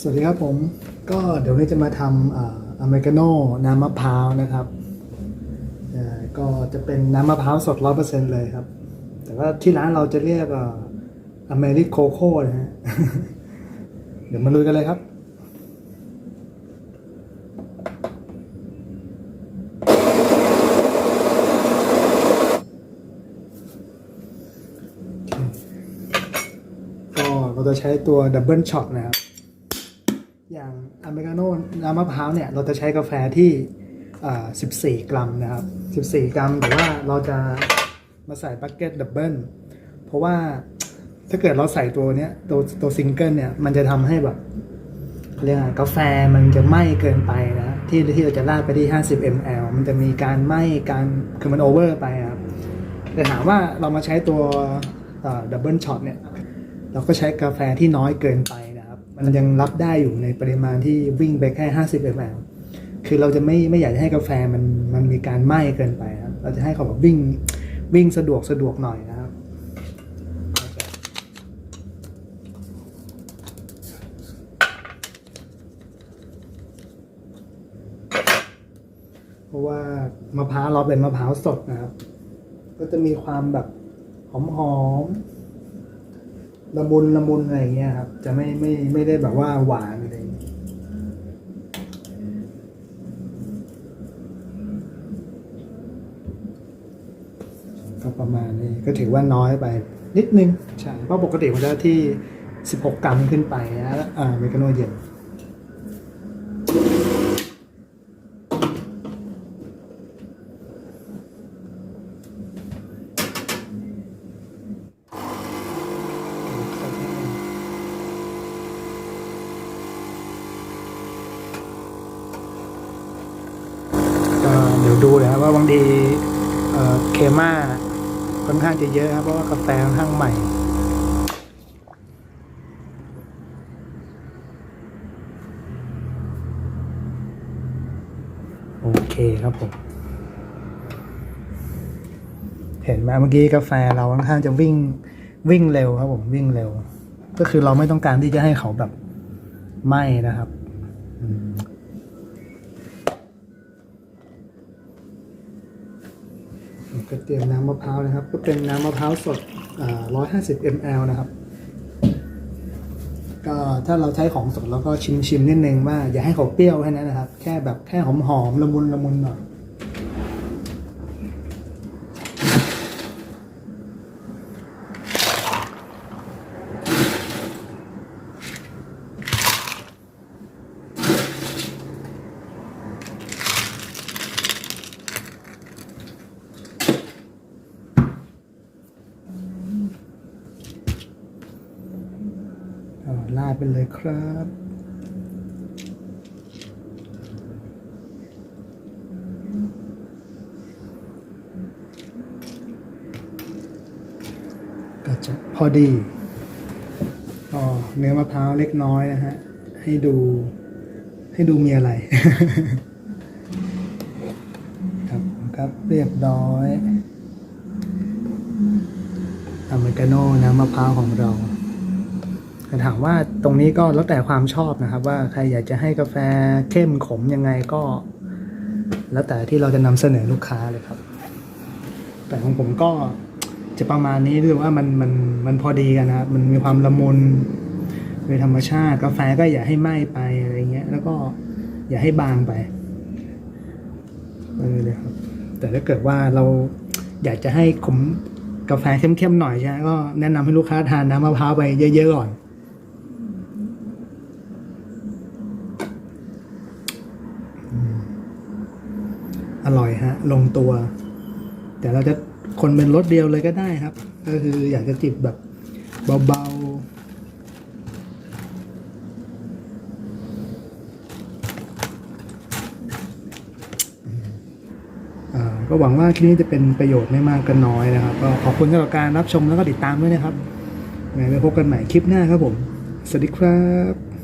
สวัสดีครับผมก็เดี๋ยวนี้จะมาทำอเมริกาโน่น้ำมะพร้าวนะครับก็จะเป็นน้ำมะพร้าวสดร้อยเปอร์เซ็นต์เลยครับ แต่ว่าที่ร้านเราจะเรียกอ่าอเมริกโคโค่นะฮะเดี๋ยวมาลุยกันเลยครับก็เราจะใช้ตัวดับเบิลช็อตนะครับ อเมริกาโน่น้ำมะพร้าวเนี่ยเราจะใช้กาแฟที่ 14 กรัมนะครับ 14 กรัม แต่ว่าเราจะมาใส่บัคเก็ตดับเบิลเพราะว่าถ้าเกิดเราใส่ตัวเนี้ยตัวตัวซิงเกิลเนี่ยมันจะทำให้แบบเขาเรียกอะไรกาแฟมันจะไหม้เกินไปนะที่ที่เราจะราดไปที่ 50 ml มันจะมีการไหม้การคือมันโอเวอร์ไปครับแต่ถามว่าเรามาใช้ตัวดับเบิลช็อตเนี่ย เราก็ใช้กาแฟที่น้อยเกินไป มันยังรับได้อยู่ในปริมาณที่วิ่งไปแค่ 50 ml คือเราจะไม่ไม่อยากจะให้กาแฟมันมันมีการไหม้เกินไปครับ เราจะให้เขาแบบวิ่งวิ่งสะดวกสะดวกหน่อยนะครับ เพราะว่ามะพร้าวเราเป็นมะพร้าวสดนะครับ ก็จะมีความแบบหอมหอมๆ ละมุนละมุนอะไรอย่างเงี้ยครับ จะไม่ไม่ไม่ได้แบบว่าหวานอะไรก็ประมาณนี้ก็ถือว่าน้อยไปนิดนึง ใช่ เพราะปกติมันจะที่ 16 กรัมขึ้นไปนะอ่าเมกาโนเย็น ก็ เดี๋ยวดูเลยครับว่าบางทีเคม่าค่อนข้างจะเยอะครับเพราะว่ากาแฟค่อนข้างใหม่โอเคครับผม เห็นไหมเมื่อกี้กาแฟเราค่อนข้างจะวิ่งวิ่งเร็วครับผมวิ่งเร็ว ก็คือเราไม่ต้องการที่จะให้เขาแบบไหม้นะครับอืม ก็เตรียมน้ำมะพร้าวนะครับ ก็เป็นน้ำมะพร้าวสด 150 ml นะครับ ก็ถ้าเราใช้ของสดเราก็ชิมชิมนิดนึงว่าอย่าให้เขาเปรี้ยวแค่นั้นนะครับ แค่แบบแค่หอมหอมๆละมุนละมุนหน่อย ลาไปเลยครับก็จะพอดีก็เนื้อมะพร้าวเล็กน้อยนะฮะ ให้ดูให้ดูมีอะไร ครับครับเรียบร้อยอเมริกาโน่น้ำมะพร้าวของเรา แต่ถามว่าตรงนี้ก็แล้วแต่ความชอบนะครับ ว่าใครอยากจะให้กาแฟเข้มขมยังไงก็ แล้วแต่ที่เราจะนำเสนอลูกค้าเลยครับ แต่ของผมก็จะประมาณนี้คือว่ามันมันมันพอดีกันนะครับมันมีความละมุนเป็นธรรมชาติกาแฟก็อย่าให้ไหม้ไปอะไรเงี้ย แล้วก็อย่าให้บางไปเออเลยครับ แต่ถ้าเกิดว่าเราอยากจะให้ขมกาแฟเข้มๆหน่อยใช่ไหมก็แนะนำให้ลูกค้าทานน้ำมะพร้าวไปเยอะๆก่อน อร่อยฮะ ลงตัว แต่เราจะคนเป็นรสเดียวเลยก็ได้ครับ ก็คืออยากจะจิบแบบเบาๆก็หวังว่าคลิปนี้จะเป็นประโยชน์ไม่มากก็น้อยนะครับ ก็ขอบคุณสำหรับการรับชมแล้วก็ติดตามด้วยนะครับไงไว้พบกันใหม่คลิปหน้าครับผม สวัสดีครับ